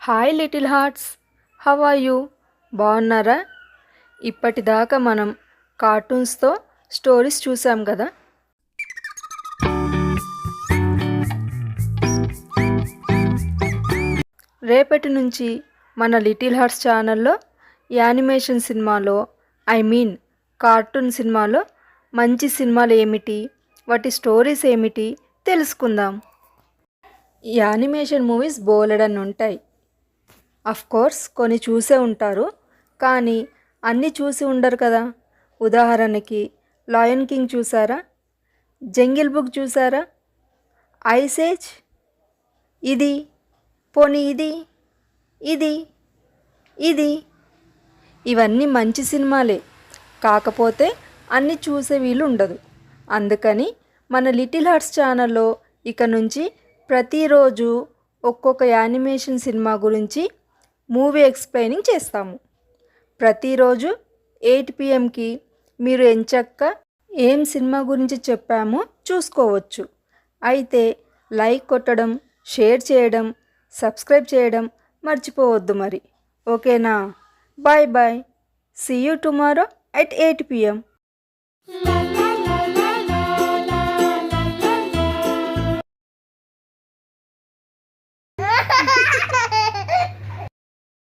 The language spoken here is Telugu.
Hi little hearts. How are you? బాగున్నారా? ఇప్పటిదాకా మనం కార్టూన్స్తో స్టోరీస్ చూసాం కదా. రేపటి నుంచి మన లిటిల్ హార్ట్స్ ఛానల్లో యానిమేషన్ సినిమాలో ఐ మీన్ కార్టూన్ సినిమాలో మంచి సినిమాలు ఏమిటి? వాటి స్టోరీస్ ఏమిటి? తెలుసుకుందాం. ఈ యానిమేషన్ మూవీస్ బోలెడన్ ఉంటాయి. కోర్స్ కొన్ని చూసే ఉంటారు. కానీ అన్నీ చూసి ఉండరు కదా. ఉదాహరణకి లాయన్ కింగ్ చూసారా? జంగిల్ బుక్ చూసారా? ఐసేజ్ ఇది. పోనీ ఇది. ఇది. ఇది. ఇవన్నీ మంచి సినిమాలే. కాకపోతే అన్నీ చూసే వీలు ఉండదు. అందుకని మన లిటిల్ హార్ట్స్ ఛానల్లో ఇక నుంచి ప్రతిరోజు ఒక్కొక్క యానిమేషన్ సినిమా గురించి మూవీ ఎక్స్ప్లెయినింగ్ చేస్తాము. ప్రతిరోజు ఎయిట్ పిఎంకి మీరు ఎంచక్క ఏం సినిమా గురించి చెప్పామో చూసుకోవచ్చు. అయితే లైక్ కొట్టడం షేర్ చేయడం సబ్స్క్రైబ్ చేయడం మర్చిపోవద్దు మరి. ఓకేనా? Bye bye. See you tomorrow at eight PM